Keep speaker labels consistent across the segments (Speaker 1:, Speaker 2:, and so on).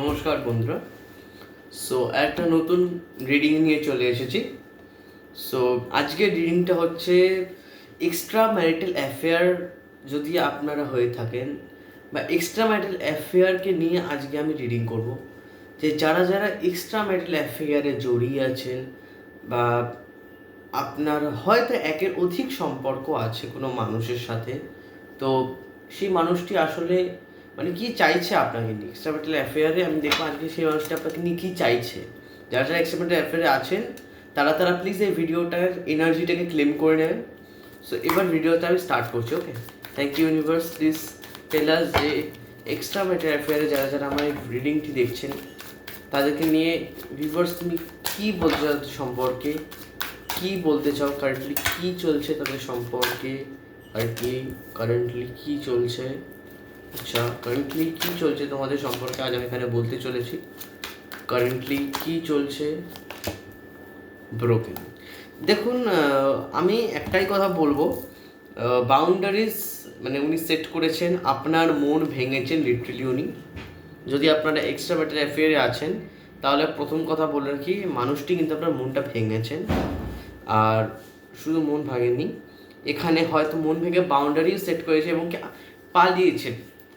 Speaker 1: নমস্কার বন্ধুরা। সো একটা নতুন রিডিং নিয়ে চলে এসেছি। সো আজকের রিডিংটা হচ্ছে এক্সট্রা ম্যারিটাল অ্যাফেয়ার যদি আপনারা হয়ে থাকেন বা এক্সট্রা ম্যারিটাল অ্যাফেয়ারকে নিয়ে আজকে আমি রিডিং করব। যে যারা যারা এক্সট্রা ম্যারিটাল অ্যাফেয়ারে জড়িয়ে আছেন বা আপনার হয়তো একের অধিক সম্পর্ক আছে কোনো মানুষের সাথে, তো সেই মানুষটি আসলে মানে কি চাইছে আপনাকে নিয়ে? অ্যাফেয়ারে আমি দেখব আজকে সেই মানুষটা আপনাকে নিয়ে কী চাইছে? যারা যারা এক্সট্রামেটাল অ্যাফেয়ারে আছেন, তারা তারা প্লিজ এই ভিডিওটার এনার্জিটাকে ক্লেম করে নেবেন। সো এবার ভিডিওটা আমি স্টার্ট করছি okay thank you universe please tell us যে এক্সট্রা ম্যাটার অ্যাফেয়ারে যারা যারা আমার এই রিডিংটি দেখছেন, তাদেরকে নিয়ে ভিউয়ার্স তুমি কী বলতে চাও সম্পর্কে? কি বলতে চাও? কারেন্টলি কী চলছে তাদের সম্পর্কে? আর কি? কারেন্টলি কী চলছে? আচ্ছা কারেন্টলি কি চলছে তোমাদের সম্পর্কে? আজ আমি এখানে বলতে চলেছি। কারেন্টলি কি চলছে? ব্রোকেন দেখুন আমি একটাই কথা বলব। বাউন্ডারিজ মানে উনি সেট করেছেন, আপনার মন ভেঙেছেন লিটারেলি উনি। যদি আপনারা এক্সট্রা ম্যাটার অ্যাফেয়ারে আছেন, তাহলে প্রথম কথা বলে রাখি মানুষটি কিন্তু আপনার মনটা ভেঙেছেন। আর শুধু মন ভাঙেনি এখানে হয়তো মন ভেঙে বাউন্ডারিও সেট করেছে এবং পালিয়েছেন।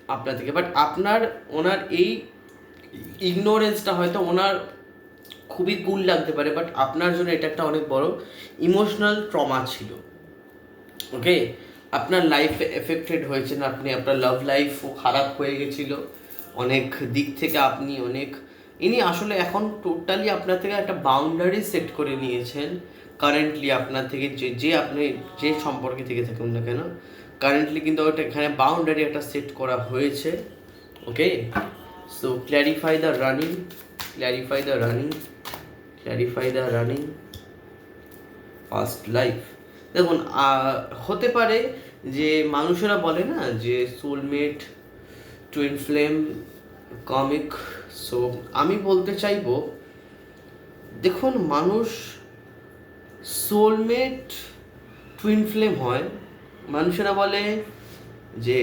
Speaker 1: আপনার থেকে। বাট আপনার, ওনার এই ইগনোরেন্সটা হয়তো ওনার খুবই কুল লাগতে পারে বাট আপনার জন্য এটা একটা অনেক বড় ইমোশনাল ট্রমা ছিল। ওকে আপনার লাইফে এফেক্টেড হয়েছেন, আপনি, আপনার লাভ লাইফও খারাপ হয়ে গেছিল। অনেক দিক থেকে আপনি অনেক, ইনি আসলে এখন টোটালি আপনার থেকে একটা বাউন্ডারি সেট করে নিয়েছেন। কারেন্টলি আপনার থেকে যে যে আপনি, যে সম্পর্কে থেকে থাকুন না কেন কারেন্টলি কিন্তু ওটা এখানে বাউন্ডারি একটা সেট করা হয়েছে okay so clarify the running clarify the running clarify the running first life দেখুন হতে পারে যে মানুষেরা বলে না যে soulmate twin flame karmic so আমি বলতে চাইব, দেখুন, মানুষ সোলমেট টুইন ফ্লেম হয় মানুষেরা বলে যে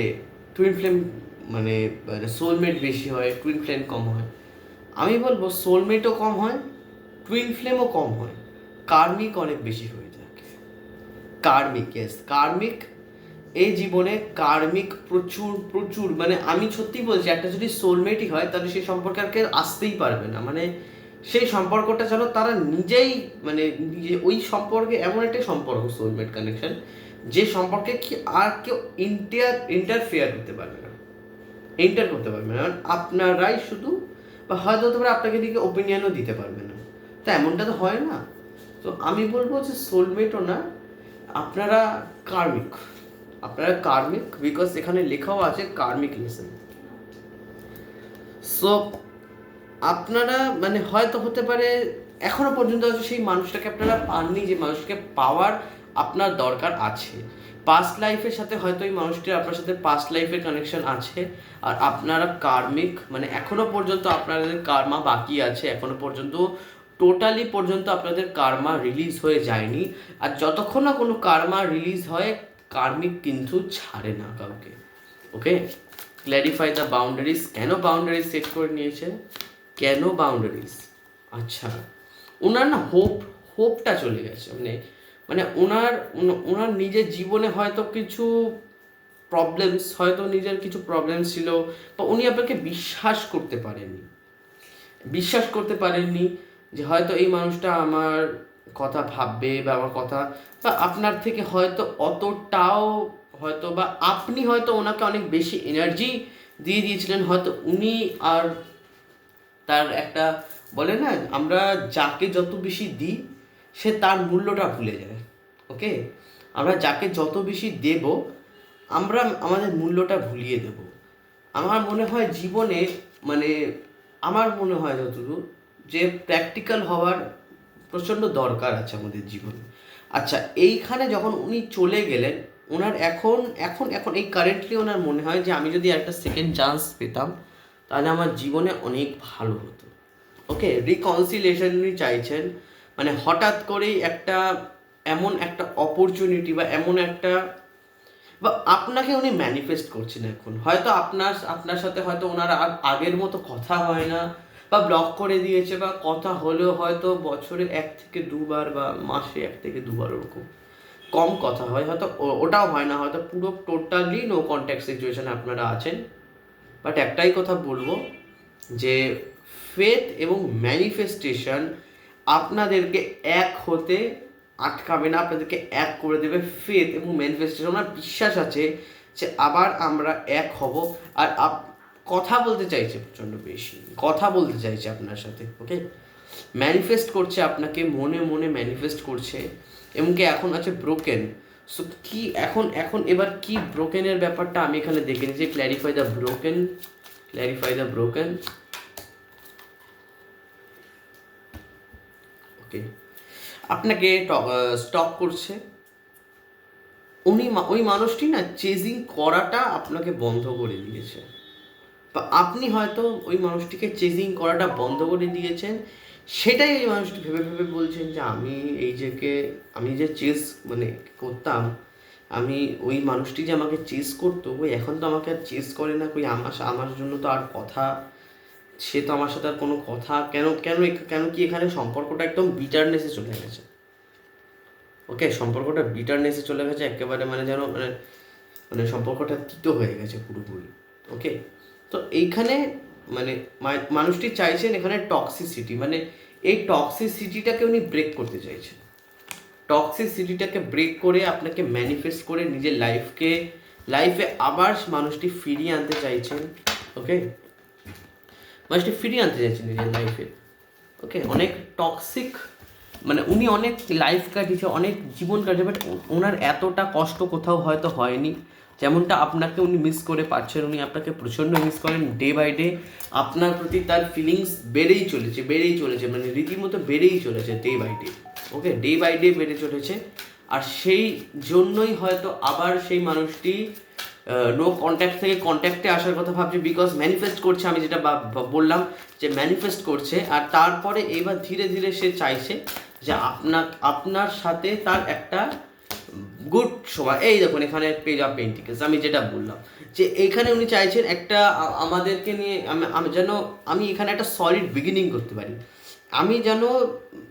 Speaker 1: টুইন ফ্লেম মানে সোলমেট বেশি হয় টুইন ফ্লেম কম হয়। আমি বলব সোলমেটও কম হয় টুইন ফ্লেমও কম হয়। কার্মিক অনেক বেশি হয়ে থাকে কার্মিক ইয়েস কার্মিক এই জীবনে কার্মিক প্রচুর প্রচুর মানে আমি সত্যি বলছি, একটা যদি সোলমেটই হয়, তাহলে সেই সম্পর্কে আর কেউ আসতেই পারবে না। মানে সেই সম্পর্কটা যেন তারা নিজেই মানে ওই সম্পর্কে এমন একটা সম্পর্ক সোলমেট কানেকশন যে সম্পর্কে কি আর কেউ ইন্টার ইন্টারফেয়ার করতে পারবে না। এন্টার করতে পারবে না। আপনারাই শুধু, বা হয়তো পারে আপনাকে দিকে ওপিনিয়নও দিতে পারবে না। তা এমনটা তো হয় না। তো আমি বলব যে সোলমেটও না আপনারা কার্মিক আপনারা কার্মিক বিকজ এখানে লেখাও আছে কার্মিক লেসন সো আপনারা মানে হয়তো হতে পারে এখনও পর্যন্ত সেই মানুষটাকে আপনারা পাননি, যে মানুষকে পাওয়ার আপনার দরকার আছে। পাস্ট লাইফের সাথে হয়তো এই মানুষটির আপনার সাথে পাস্ট লাইফের কানেকশন আছে। আর আপনারা কার্মিক মানে এখনও পর্যন্ত আপনাদের কার্মা বাকি আছে। এখনও পর্যন্ত টোটালি পর্যন্ত আপনাদের কার্মা রিলিজ হয়ে যায়নি। আর যতক্ষণ না কোনো কার্মা রিলিজ হয় কার্মিক কিন্তু ছাড়ে না কাউকে। ওকে ক্ল্যারিফাই দ্য বাউন্ডারিজ কেন বাউন্ডারিজ সেট করে নিয়েছে? কেন বাউন্ডারিজ আচ্ছা। ওনার না হোপ হোপটা চলে গেছে। মানে মানে ওনার ওনার নিজের জীবনে হয়তো কিছু প্রবলেমস হয়তো নিজের কিছু প্রবলেম ছিল বা উনি আপনাকে বিশ্বাস করতে পারেননি। বিশ্বাস করতে পারেননি যে হয়তো এই মানুষটা আমার কথা ভাববে বা আমার কথা বা আপনার থেকে হয়তো অতটাও হয়তো বা আপনি হয়তো ওনাকে অনেক বেশি এনার্জি দিয়ে দিয়েছিলেন। হয়তো উনি আর তার একটা বলে না, আমরা যাকে যত বেশি দিই সে তার মূল্যটা ভুলে যায় ওকে আমরা যাকে যত বেশি দেব, আমরা আমাদের মূল্যটা ভুলিয়ে দেব। আমার মনে হয় জীবনে মানে আমার মনে হয় যতদূর, যে প্র্যাকটিক্যাল হওয়ার প্রচণ্ড দরকার আছে আমাদের জীবনে। আচ্ছা এইখানে যখন উনি চলে গেলেন, ওনার এখন এখন এখন, এই কারেন্টলি ওনার মনে হয় যে আমি যদি একটা সেকেন্ড চান্স পেতাম, তাহলে আমার জীবনে অনেক ভালো হতো ওকে রিকনসিলেশন উনি চাইছেন মানে হঠাৎ করেই একটা এমন একটা অপরচুনিটি বা এমন একটা বা আপনাকে উনি ম্যানিফেস্ট করছেন এখন। হয়তো আপনার আপনার সাথে হয়তো ওনার আর আগের মতো কথা হয় না বা ব্লক করে দিয়েছে বা কথা হলেও হয়তো বছরে এক থেকে দুবার বা মাসে এক থেকে দুবার ওরকম কম কথা হয়। হয়তো ওটাও হয় না। হয়তো পুরো টোটালি নো কন্ট্যাক্ট সিচুয়েশানে আপনারা আছেন। বাট একটাই কথা বলব যে ফেথ এবং ম্যানিফেস্টেশন আপনাদেরকে এক হতে আটকাবে না, আপনাদেরকে এক করে দেবে। ফেথ এবং ম্যানিফেস্টেশন আমার বিশ্বাস আছে যে আবার আমরা এক হব। আর আপ, কথা বলতে চাইছে প্রচণ্ড বেশি। কথা বলতে চাইছে আপনার সাথে ওকে ম্যানিফেস্ট করছে আপনাকে, মনে মনে ম্যানিফেস্ট করছে। এবং কি এখন আছে ব্রোকেন সো কি এখন এখন এবার কি ব্রোকেনের ব্যাপারটা আমি এখানে দেখে নিচ্ছি। Clarify the broken clarify the broken okay আপনাকে স্টক করছে। উনি ওই মানুষটি না চেজিং করাটা আপনাকে বন্ধ করে দিয়েছে। বা আপনি হয়তো ওই মানুষটিকে চেজিং করাটা বন্ধ করে দিয়েছেন। সেটাই ওই মানুষটি ভেবে ভেবে বলছেন যে আমি এই যে আমি যে চেস মানে করতাম, আমি ওই মানুষটি যে আমাকে চেস করতো ওই এখন তো আমাকে আর চেস করে না, কই আমার আমার জন্য তো আর কথা সে তো আমার সাথে আর কোনো কথা, কেন কেন কেন কি এখানে সম্পর্কটা একদম বিটারনেসে চলে গেছে? ওকে সম্পর্কটা বিটারনেসে চলে গেছে, একেবারে মানে যেন মানে মানে সম্পর্কটা তিতো হয়ে গেছে পুরোপুরি। ওকে তো এইখানে মানে মানুষটি চাইছেন এখানে টক্সিসিটি মানে এই টক্সিসিটিটাকে উনি ব্রেক করতে চাইছেন। টক্সিসিটিটাকে ব্রেক করে আপনাকে ম্যানিফেস্ট করে নিজের লাইফকে লাইফে আবার মানুষটি ফিরিয়ে আনতে চাইছেন। ওকে মানুষটি ফিরিয়ে আনতে চাইছেন নিজের লাইফে ওকে অনেক টক্সিক মানে উনি অনেক লাইফ কাটিয়েছে, অনেক জীবন কাটিয়েছে বাট ওনার এতটা কষ্ট কোথাও হয়তো হয়নি। যেমনটা আপনাকে উনি মিস করে পাচ্ছেন উনি আপনাকে প্রচণ্ড মিস করেন ডে বাই ডে আপনার প্রতি তার ফিলিংস বেড়েই চলেছে বেড়েই চলেছে মানে রীতিমতো বেড়েই চলেছে day by day okay day by day বেড়ে চলেছে। আর সেই জন্যই হয়তো আবার সেই মানুষটি নো কন্ট্যাক্ট থেকে কন্ট্যাক্টে আসার কথা ভাবছি বিকজ ম্যানিফেস্ট করছে, আমি যেটা বললাম যে ম্যানিফেস্ট করছে, আর তারপরে এবার ধীরে ধীরে সে চাইছে যে আপনার আপনার সাথে তার একটা গুড সময়। এই দেখুন, এখানে পেজ অফ পেন্টিকেস আমি যেটা বললাম যে এখানে উনি চাইছেন একটা আমাদেরকে নিয়ে আমি যেন, আমি এখানে একটা সলিড বিগিনিং করতে পারি। আমি যেন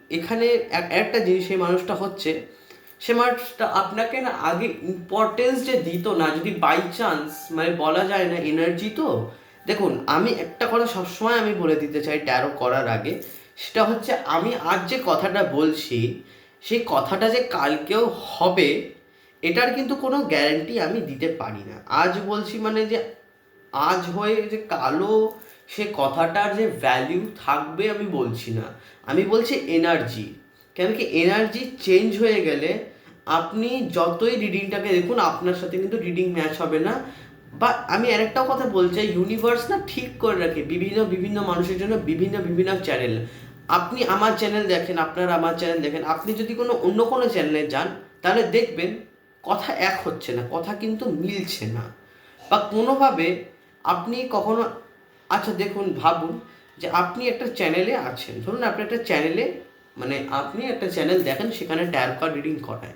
Speaker 1: এখানে এক- একটা জিনিস, সেই মানুষটা হচ্ছে সে মানুষটা আপনাকে না আগে ইম্পর্টেন্স যে দিত না, যদি বাই চান্স মানে বলা যায় না এনার্জি তো, দেখুন, আমি একটা কথা সবসময় আমি বলে দিতে চাই ট্যারো করার আগে, সেটা হচ্ছে আমি আজ যে কথাটা বলছি, সেই কথাটা যে কালকেও হবে, এটার কিন্তু কোনো গ্যারান্টি আমি দিতে পারি না। আজ বলছি মানে যে আজ হয়ে যে কালো সে কথাটার যে ভ্যালিউ থাকবে আমি বলছি না। আমি বলছি এনার্জি কেন কি এনার্জি চেঞ্জ হয়ে গেলে আপনি যতই রিডিংটাকে দেখুন, আপনার সাথে কিন্তু রিডিং ম্যাচ হবে না। বা আমি আরেকটাও কথা বলছি ইউনিভার্স না ঠিক করে রাখে বিভিন্ন বিভিন্ন মানুষের জন্য বিভিন্ন বিভিন্ন চ্যানেল আপনি আমার চ্যানেল দেখেন, আপনারা আমার চ্যানেল দেখেন, আপনি যদি কোনো অন্য কোনো চ্যানেলে যান, তাহলে দেখবেন কথা এক হচ্ছে না, কথা কিন্তু মিলছে না। বা কোনোভাবে আপনি কখনো আচ্ছা দেখুন, ভাবুন যে আপনি একটা চ্যানেলে আছেন। ধরুন আপনি একটা চ্যানেলে মানে আপনি একটা চ্যানেল দেখেন, সেখানে ট্যারো কার্ড রিডিং করায়।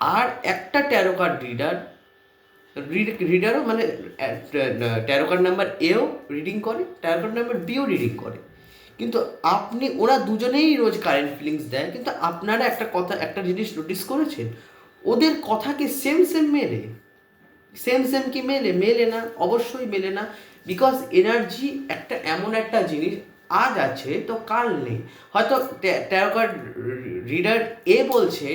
Speaker 1: আর একটা ট্যারো কার্ড রিডার রিডারও মানে ট্যারো কার্ড নাম্বার এও রিডিং করে ট্যারো কার্ড নাম্বার বিও রিডিং করে। কিন্তু আপনি, ওরা দুজনেই রোজ কারেন্ট ফিলিংস দেয়, কিন্তু আপনারা একটা কথা, একটা জিনিস নোটিস করেছেন, ওদের কথা কি সেম সেম মেলে। সেম সেম কি মেলে? মেলে না, অবশ্যই মেলে না বিকজ এনার্জি একটা, এমন একটা জিনিস আজ আছে, তো কাল নেই। হয়তো ট্যারো কার্ড রিডার এ বলছে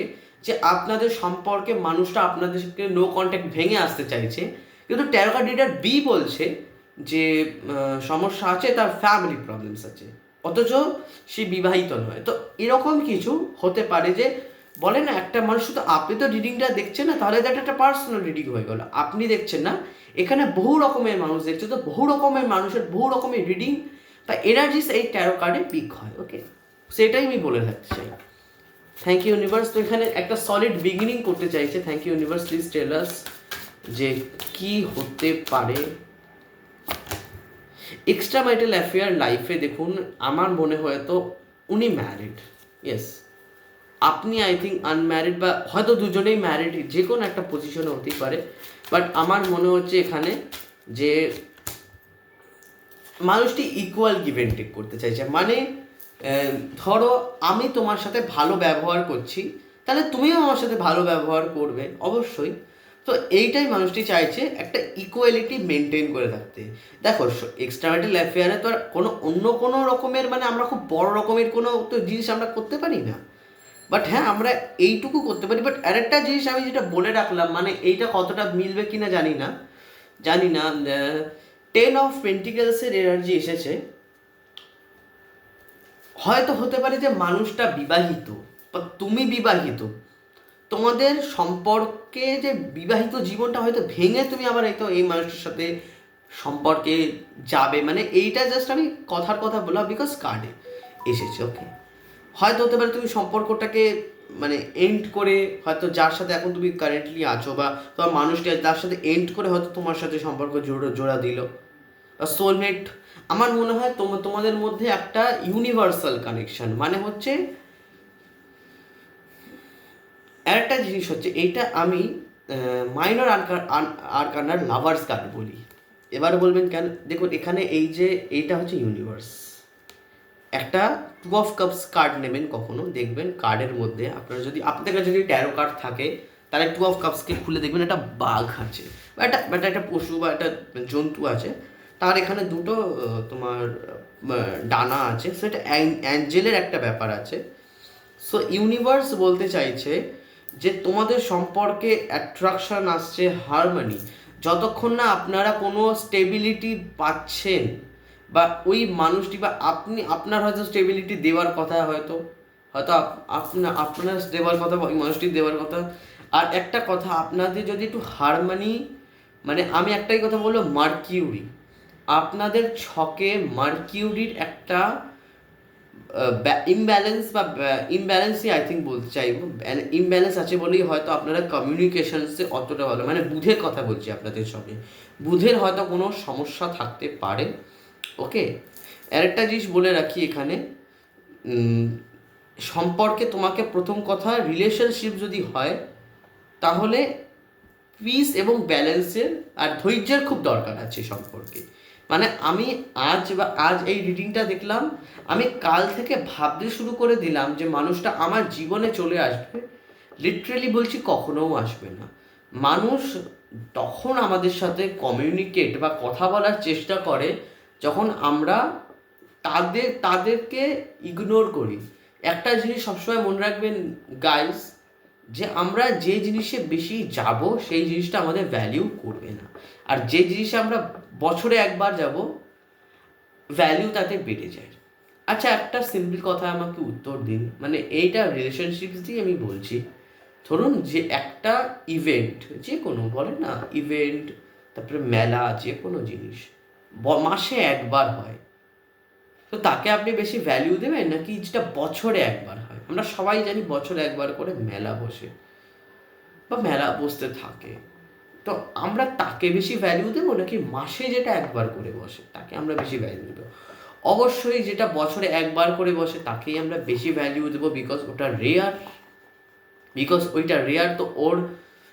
Speaker 1: যে আপনাদের সম্পর্কে মানুষটা আপনাদেরকে নো কন্ট্যাক্ট ভেঙে আসতে চাইছে, কিন্তু ট্যারো কার্ড রিডার বি বলছে যে সমস্যা আছে, তার ফ্যামিলি প্রবলেমস আছে। অথচ সে বিবাহিত নয়। তো এরকম কিছু হতে পারে যে, বলে না, একটা মানুষ শুধু আপনি তো রিডিংটা দেখছেন না, তাহলে দ্যাট একটা পার্সোনাল রিডিং হয়ে গেল। আপনি দেখছেন না, এখানে বহু রকমের মানুষ দেখছে। তো বহু রকমের মানুষের বহু রকমের রিডিং বা এনার্জিস এই ট্যারো কার্ডে পিক হয় ওকে সেটাই আমি বলে থাকতে চাই। থ্যাংক ইউ ইউনিভার্স তো এখানে একটা সলিড বিগিনিং করতে চাইছে। Thank you universe please tell us যে কি হতে পারে। এক্সট্রা ম্যারিটাল অ্যাফেয়ার লাইফে দেখুন, আমার মনে হয় তো উনি ম্যারিড ইয়েস আপনি আই থিঙ্ক আনম্যারিড বা হয়তো দুজনেই ম্যারিড যে কোনো একটা পজিশনে হতেই পারে। বাট আমার মনে হচ্ছে এখানে যে মানুষটি ইকুয়াল গিভ টেক করতে চাইছে। মানে ধরো আমি তোমার সাথে ভালো ব্যবহার করছি, তাহলে তুমিও আমার সাথে ভালো ব্যবহার করবে, অবশ্যই। তো এইটাই মানুষটি চাইছে একটা ইকুয়ালিটি মেনটেন করে থাকতে। দেখো এক্সট্রামেটাল অ্যাফেয়ারে তো আর কোনো, অন্য কোনো রকমের মানে আমরা খুব বড় রকমের কোনো তো জিনিস আমরা করতে পারি না। বাট হ্যাঁ আমরা এইটুকু করতে পারি বাট আরেকটা জিনিস আমি যেটা বলে রাখলাম মানে এইটা কতটা মিলবে কিনা জানি না জানি না টেন অফ পেন্টিকেলসের এনার্জি এসেছে। হয়তো হতে পারে যে মানুষটা বিবাহিত, বা তুমি বিবাহিত। তোমাদের সম্পর্কে যে বিবাহিত জীবনটা হয়তো ভেঙে তুমি আবার হয়তো এই মানুষটার সাথে সম্পর্কে যাবে। মানে এইটা জাস্ট আমি কথার কথা বললাম বিকজ কার্ডে এসেছে ওকে হয়তো হতে পারে তুমি সম্পর্কটাকে মানে এন্ড করে হয়তো যার সাথে এখন তুমি কারেন্টলি আছো বা তোমার মানুষটি তার সাথে এন্ড করে হয়তো তোমার সাথে সম্পর্ক জোড়া জোড়া দিল। সোলমেট আমার মনে হয় তোম, তোমাদের মধ্যে একটা ইউনিভার্সাল কানেকশন মানে হচ্ছে আরেকটা জিনিস হচ্ছে এইটা আমি মাইনর আরকানার লাভার্স কার্ড বলি। এবার বলবেন কেন? দেখুন, এখানে এই যে এইটা হচ্ছে ইউনিভার্স একটা টু অফ কাপস কার্ড নেবেন কখনো, দেখবেন কার্ডের মধ্যে আপনার যদি, আপনাদের কাছে যদি ট্যারো কার্ড থাকে, তাহলে টু অফ কাপসকে খুলে দেখবেন একটা বাঘ আছে, বা একটা একটা পশু, বা একটা জন্তু আছে তার এখানে দুটো তোমার ডানা আছে। সো এটা অ্যাঞ্জেলের একটা ব্যাপার আছে। সো ইউনিভার্স বলতে চাইছে যে তোমাদের সম্পর্কে অ্যাট্রাকশন আসছে হারমোনি যতক্ষণ না আপনারা কোনো স্টেবিলিটি পাচ্ছেন বা ওই মানুষটি বা আপনি, আপনার হয়তো স্টেবিলিটি দেওয়ার কথা হয়তো হয়তো আপ- আপনা, আপনার দেওয়ার কথা ওই মানুষটি দেওয়ার কথা। আর একটা কথা, আপনাদের যদি একটু হারমোনি মানে আমি একটাই কথা বলব মার্কিউরি আপনাদের ছকে মার্কিউরির একটা ইমব্যালেন্স বা ইমব্যালেন্সই আই থিঙ্ক বলতে চাইব। ইমব্যালেন্স আছে বলেই হয়তো আপনারা কমিউনিকেশনসে অতটা ভালো মানে বুধের কথা বলছি আপনাদের সঙ্গে। বুধের হয়তো কোনো সমস্যা থাকতে পারে ওকে আরেকটা জিনিস বলে রাখি এখানে সম্পর্কে তোমাকে প্রথম কথা রিলেশনশিপ যদি হয়, তাহলে পিস এবং ব্যালেন্সের আর ধৈর্যের খুব দরকার আছে সম্পর্কে। মানে আমি আজ বা, আজ এই রিডিংটা দেখলাম, আমি কাল থেকে ভাবতে শুরু করে দিলাম যে মানুষটা আমার জীবনে চলে আসবে। লিটারেলি বলছি কখনোও আসবে না। মানুষ তখন আমাদের সাথে কমিউনিকেট বা কথা বলার চেষ্টা করে যখন আমরা তাদের, তাদেরকে ইগনোর করি। একটা জিনিস সবসময় মনে রাখবেন গাইস যে আমরা যে জিনিসে বেশি যাব, সেই জিনিসটা আমাদের ভ্যালিউ করবে না। আর যে জিনিসে আমরা বছরে একবার যাব ভ্যালিউ তাতে বেড়ে যায়। আচ্ছা একটা সিম্পল কথা আমাকে উত্তর দিন। মানে এইটা রিলেশনশিপ দিয়ে আমি বলছি। ধরুন যে একটা ইভেন্ট যে কোনো, বলে না ইভেন্ট তারপরে মেলা, যে কোনো জিনিস মাসে একবার হয়। তো তাকে আপনি বেশি ভ্যালিউ দেবেন নাকি যেটা বছরে একবার আমরা সবাই জানি বছরে একবার করে মেলা বসে বা মেলা বসতে থাকে। তো আমরা তাকে বেশি ভ্যালিউ দেবো নাকি মাসে যেটা একবার করে বসে, তাকে আমরা বেশি ভ্যালিউ দেবো? অবশ্যই যেটা বছরে একবার করে বসে, তাকেই আমরা বেশি ভ্যালিউ দেবো বিকজ ওটা রেয়ার বিকজ ওইটা রেয়ার তো ওর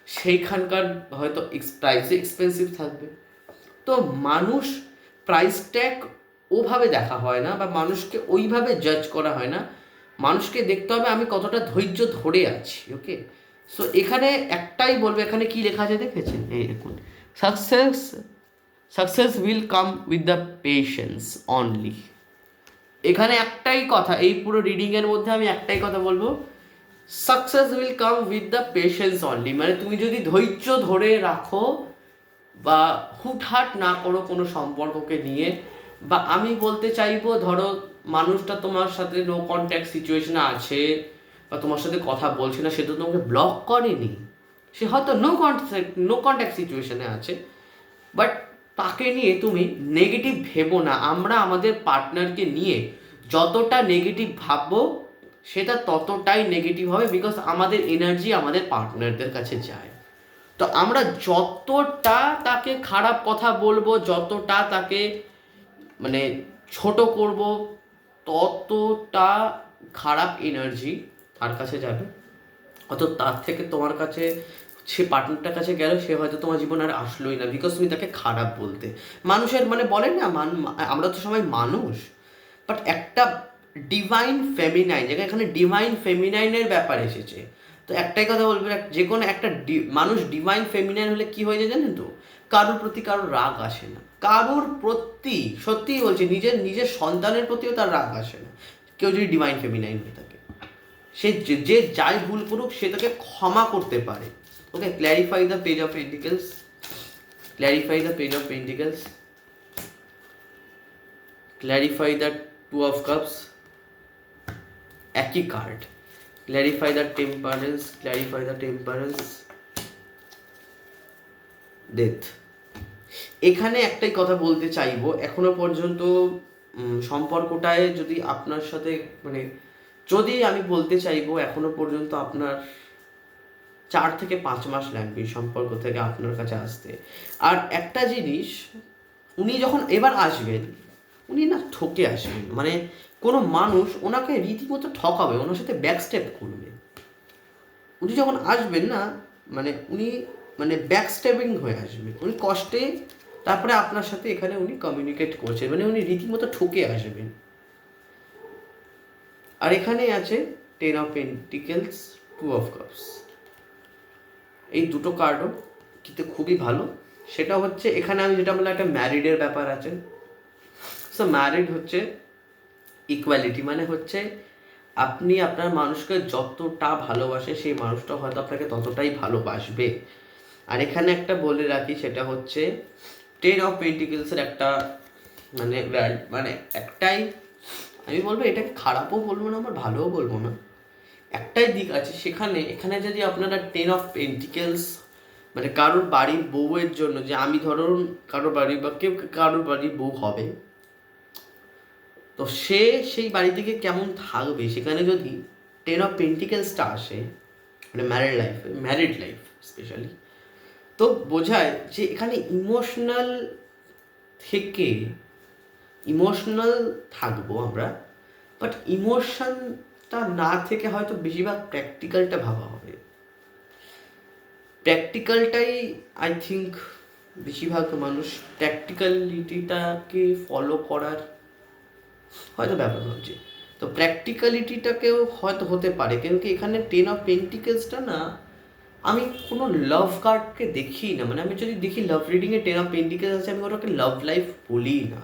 Speaker 1: সেইখানকার হয়তো প্রাইসে এক্সপেন্সিভ থাকবে। তো মানুষ প্রাইস ট্যাগ ওভাবে দেখা হয় না বা মানুষকে ওইভাবে জাজ করা হয় না। মানুষকে দেখতে হবে আমি কতটা ধৈর্য ধরে আছি ওকে সো এখানে একটাই বলব, এখানে কি লেখা আছে দেখেছেন? এই দেখুন success success will come with the patience only এখানে একটাই কথা, এই পুরো রিডিংয়ের মধ্যে আমি একটাই কথা বলব success will come with the patience only মানে তুমি যদি ধৈর্য ধরে রাখো বা হুটহাট না করো কোনো সম্পর্ককে নিয়ে, বা আমি বলতে চাইব, ধরো মানুষটা তোমার সাথে নো কন্ট্যাক্ট সিচুয়েশনে আছে বা তোমার সাথে কথা বলছে না, সে তো তোমাকে ব্লক করেনি। সে হয়তো নো কন্ট্যাক্ট নো কন্ট্যাক্ট সিচুয়েশনে আছে বাট তাকে নিয়ে তুমি নেগেটিভ ভেবো না। আমরা আমাদের পার্টনারকে নিয়ে যতটা নেগেটিভ ভাববো, সেটা ততটাই নেগেটিভ হবে বিকজ আমাদের এনার্জি আমাদের পার্টনারদের কাছে যায়। তো আমরা যতটা তাকে খারাপ কথা বলব, যতটা তাকে মানে ছোট করব ততটা খারাপ এনার্জি তার কাছে যাবে। অত তার থেকে তোমার কাছে, সে পার্টনারটার কাছে গেল, সে হয়তো তোমার জীবন আর আসলোই না। বিকজ তুমি তাকে খারাপ বলতে। মানুষের মানে বলেন না, মান আমরা তো সবাই মানুষ। বাট একটা ডিভাইন ফেমিনাইন যেখানে এখানে ডিভাইন ফেমিনাইনের ব্যাপার এসেছে। তো একটাই কথা বলব এক- যে কোনো একটা মানুষ ডিভাইন ফেমিনাইন হলে কি হয়ে যায় জানেন তো? কারোর প্রতি কারোর রাগ আসে না। কারোর প্রতি, সত্যিই বলছি, নিজের নিজের সন্তানের প্রতিও তার রাগ আসে না। কেউ যদি ডিভাইন ফেমিনাইন হয়ে থাকে, সে যে- যাই ভুল করুক, সে তাকে ক্ষমা করতে পারে। Okay clarify the page of pentacles clarify the page of pentacles clarify the two of cups একই card clarify the temperance clarify the temperance death এখানে একটাই কথা বলতে চাইব, এখনও পর্যন্ত সম্পর্কটায় যদি আপনার সাথে মানে যদি আমি বলতে চাইব, এখনও পর্যন্ত আপনার চার থেকে পাঁচ মাস লাগবে সম্পর্ক থেকে আপনার কাছে আসতে। আর একটা জিনিস, উনি যখন এবার আসবেন, উনি না ঠকে আসবেন। মানে কোনো মানুষ ওনাকে রীতিমতো ঠকাবে, ওনার সাথে ব্যাক স্টেপ করবে। উনি যখন আসবেন না মানে উনি মানে ব্যাক স্টেপিং হয়ে আসবে। উনি কষ্টে, তারপরে আপনার সাথে এখানে উনি কমিউনিকেট করছেন। মানে উনি রীতিমতো ঠকে আসবেন। আর এখানে আছে ten of pentacles two of cups এই দুটো কার্ডও কিন্তু খুবই ভালো। সেটা হচ্ছে, এখানে আমি যেটা বললাম, একটা ম্যারিডের ব্যাপার আছে। সো ম্যারিড হচ্ছে ইকুয়ালিটি মানে হচ্ছে আপনি আপনার মানুষকে যতটা ভালোবাসে, সেই মানুষটা হয়তো আপনাকে ততটাই ভালোবাসবে। আর এখানে একটা বলে রাখি, সেটা হচ্ছে টেন অফ পেন্টিকেলসের একটা মানে মানে একটাই, আমি বলব এটাকে খারাপও বলব না, আবার ভালোও বলব না। একটাই দিক আছে, সেখানে, এখানে যদি আপনারা টেন অফ পেন্টিকেলস মানে কারোর বাড়ির বউয়ের জন্য, যে আমি ধরুন কারোর বাড়ি বা কেউ কারোর বাড়ির বউ হবে, তো সে সেই বাড়ি থেকে কেমন থাকবে? সেখানে যদি টেন অফ পেন্টিকেলসটা আসে মানে married life married life specially তো বোঝায় যে এখানে ইমোশনাল থেকে ইমোশনাল থাকব আমরা বাট ইমোশনটা না থেকে হয়তো বেশিরভাগ প্র্যাকটিক্যালটা ভাবা হবে। প্র্যাকটিক্যালটাই আই থিঙ্ক বেশিরভাগ মানুষ প্র্যাকটিক্যালিটিটাকে ফলো করার হয়তো ব্যাপার হচ্ছে তো প্র্যাকটিক্যালিটিটাকেও হয়তো হতে পারে, কিন্তু এখানে টেন অফ পেন্টিকেলসটা না আমি কোনো লাভ কার্ডকে দেখি না। মানে আমি যদি দেখি লাভ রিডিংয়ে টেন অফ পেন্টিকেলস আছে, আমি ওটাকে লাভ লাইফ বলি না।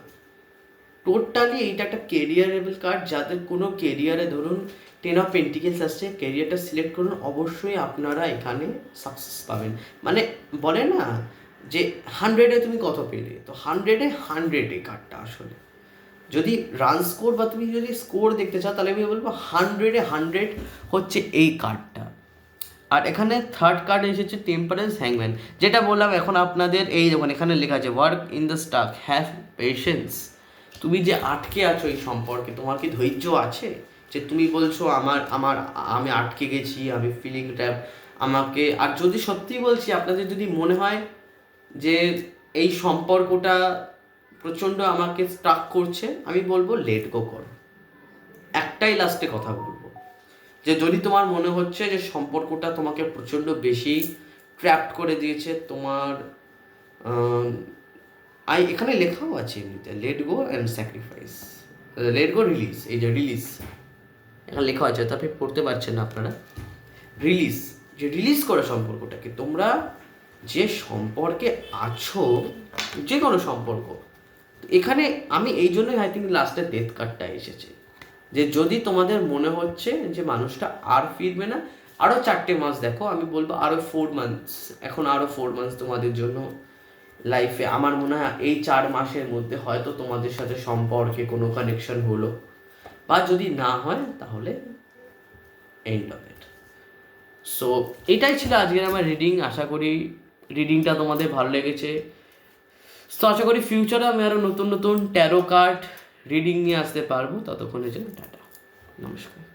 Speaker 1: টোটালি এইটা একটা কেরিয়ারেবল কার্ড যাদের কোনো কেরিয়ারে ধরুন টেন অফ পেন্টিকেলস আসছে কেরিয়ারটা সিলেক্ট করুন, অবশ্যই আপনারা এখানে সাকসেস পাবেন। মানে বলে না যে হান্ড্রেডে তুমি কত পেলে? তো হান্ড্রেডে হান্ড্রেড কার্ডটা আসলে। যদি রান স্কোর বা তুমি যদি স্কোর দেখতে চাও, তাহলে আমি বলব হান্ড্রেডে হান্ড্রেড হচ্ছে এই কার্ডটা আর এখানে থার্ড কার্ড এসেছে টেম্পারেন্স হ্যাংম্যান যেটা বললাম এখন আপনাদের এই যখন এখানে লেখা আছে work in the stuck have patience তুমি যে আটকে আছো এই সম্পর্কে, তোমার কি ধৈর্য আছে? যে তুমি বলছো, আমার আমার, আমি আটকে গেছি, আমি ফিলিংটা আমাকে, আর যদি সত্যি বলছি, আপনাদের যদি মনে হয় যে এই সম্পর্কটা প্রচণ্ড আমাকে স্টাক করছে, আমি বলব লেট গো করো। একটাই লাস্টে কথা বলব। যে যদি তোমার মনে হচ্ছে যে সম্পর্কটা তোমাকে প্রচণ্ড বেশি ট্র্যাপড করে দিয়েছে, তোমার আই, এখানে লেখাও আছে এমনিতে let go and sacrifice let go release এই যে রিলিজ এখানে লেখা আছে আপনি পড়তে পারছেন না আপনারা। রিলিজ যে রিলিজ করে সম্পর্কটাকে, তোমরা যে সম্পর্কে আছো যে কোনো সম্পর্ক, এখানে আমি এই জন্যই আই থিঙ্ক লাস্টে ডেথ কার্ডটা এসেছে। যে যদি তোমাদের মনে হচ্ছে যে মানুষটা আর ফিরবে না আরও চারটে মাস দেখো, আমি বলব আরও ফোর মান্থস এখন আরও ফোর মান্থস তোমাদের জন্য লাইফে আমার মনে হয় এই চার মাসের মধ্যে হয়তো তোমাদের সাথে সম্পর্কে কোনো কানেকশন হলো। বা যদি না হয়, তাহলে এন্ড অফ ইট সো এটাই ছিল আজকের আমার রিডিং আশা করি রিডিংটা তোমাদের ভালো লেগেছে। তো আশা করি ফিউচারে আমি আরও নতুন নতুন ট্যারো কার্ড রিডিং নিয়ে আসতে পারব ততক্ষণের জন্য টাটা। নমস্কার।